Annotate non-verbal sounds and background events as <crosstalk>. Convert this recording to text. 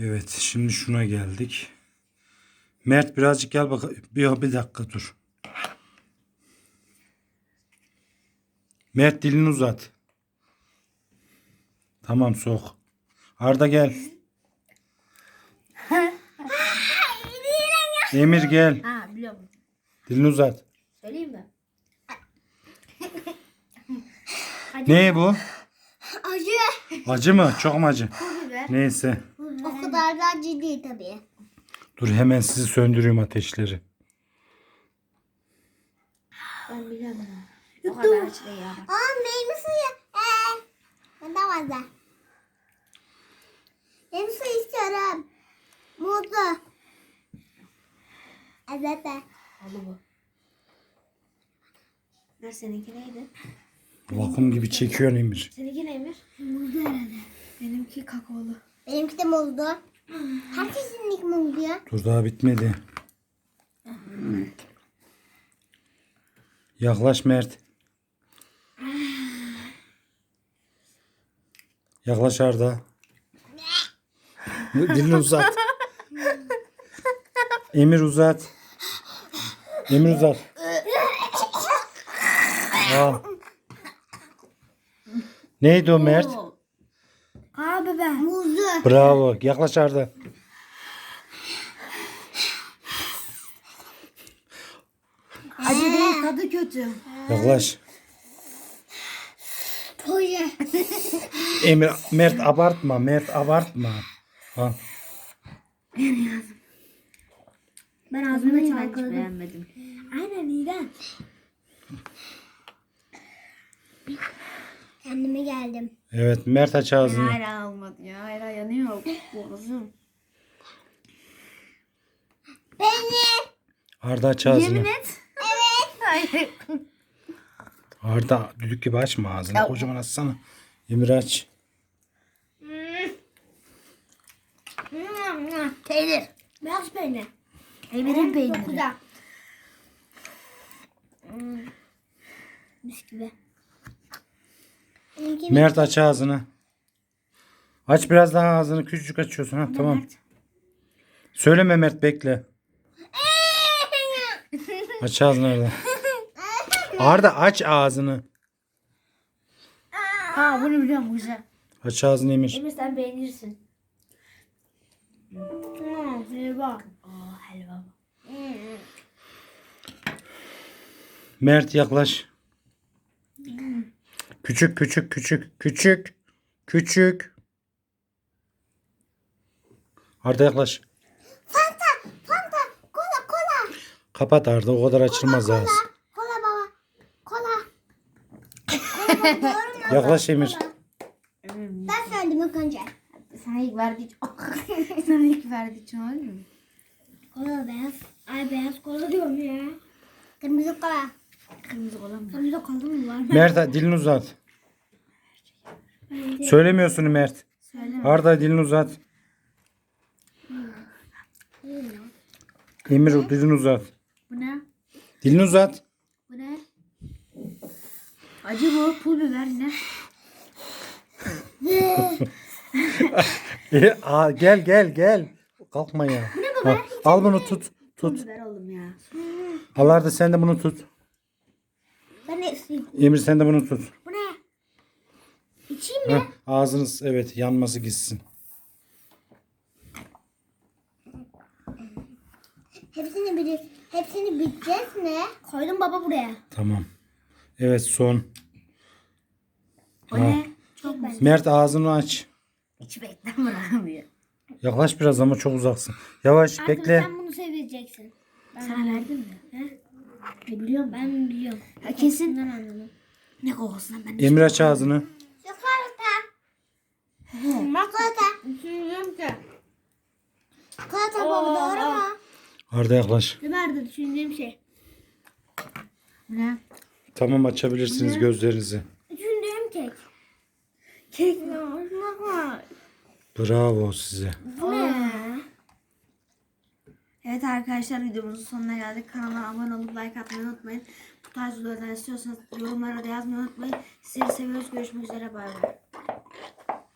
Evet şimdi şuna geldik. Mert birazcık gel bak. Bir, bir dakika dur. Mert dilini uzat. Tamam sok. Arda gel. Emir gel. Ha biliyorum. Dilini uzat. Söyleyeyim mi? Ne bu? Acı. Acı mı? Çok mu acı? Neyse. O kadar da değil tabii. Dur hemen sizi söndürüyorum ateşleri. Ben biliyorum. O kadar değil ya. Aa meyve suyu. Ee, ben de var da. Meyve suyu istiyorum. Muzlu. Evet de. Oldu bu. Ver seninki neydi? Vakum gibi çekiyor Emir. Seninki neymiş? Muzlu herhalde. Benimki kakaolu. Benimki de muzlu. Herkesinlik muzlu ya. Dur daha bitmedi. Yaklaş Mert. Yaklaş Arda. Dilini uzat. Emir uzat. Emir uzat. Al. Neydi o Mert? Bravo. Yaklaş Arda. Acı değil tadı kötü. Yaklaş. Toya. Emir, Mert abartma. Mert abartma. Al. Ben ağzımda hiç çalkaladım. beğenmedim. Aynen iğrenç. Geldim. Evet Mert aç ağzını. Hala olmadı ya. Hala yanıyor boğazım. Beni. Arda aç ağzını. Yemin et. Evet. Hayır. Arda düdük gibi açma ağzını. Kocaman açsana. Emir aç. Peynir. Beyaz peynir. Emir'in Çok peyniri. güzel. Hmm. Mis gibi. Benimki Mert aç ağzını. Aç biraz daha ağzını. Küçücük açıyorsun. Ha, tamam. Söyleme Mert bekle. <laughs> Aç ağzını Arda. Arda aç ağzını. Ha bunu biliyorum güzel. Aç ağzını Emir. Emir sen beğenirsin. Hmm, helva. Aa helva. Mert yaklaş. Küçük küçük küçük küçük küçük. Arda yaklaş. Fanta, Fanta, kola, kola. Kapat Arda o kadar açılmaz ağız. Kola baba. Kola. Kola? <laughs> Yaklaş Emir. Ben söyledim ilk önce. Sana ilk verdiği için. <laughs> Sana ilk oldu mu? Kola beyaz. Ay beyaz kola diyorum ya. Kırmızı kola. Kırmızı kola mı? Kırmızı mı var? Mert dilini uzat. Söylemiyorsun Mert. Söyleme. Arda dilini uzat. Emir dilini uzat. Bu ne? Dilini uzat. Bu ne? Acı bu. Pul biber ne? <laughs> E, aa, gel gel gel. Kalkma ya. Ha, al bunu tut. Pul Tut. biber oğlum ya. Al Arda sen de bunu tut. Ben de. Emir sen de bunu tut. Bu ne? İçeyim mi? Heh, ağzınız evet yanması gitsin. Hepsini bir hepsini biteceğiz mi? Koydum baba buraya. Tamam. Evet son. O ne? Çok ben. Mert ağzını aç. Hiç beklemiyor. Yaklaş biraz ama çok uzaksın. Yavaş bekle. Sen bunu seveceksin. Sana verdim mi? He? Ne biliyorum ben. Ben biliyorum. Ha, kesin. Ben anladım. Ne kokusundan ben Emir aç ağzını. Çikolata. Çikolata. Düşünüyorum ki. Çikolata baba doğru mu? Arda yaklaş. Nerede düşündüğüm şey? Bu ne? Tamam açabilirsiniz gözlerinizi. Düşündüğüm kek. Kek. Bravo size. Bu ne? Evet arkadaşlar videomuzun sonuna geldik. Kanala abone olup like atmayı unutmayın. Bu tarz videolardan istiyorsanız yorumlara da yazmayı unutmayın. Sizleri seviyoruz. Görüşmek üzere. Bay bay.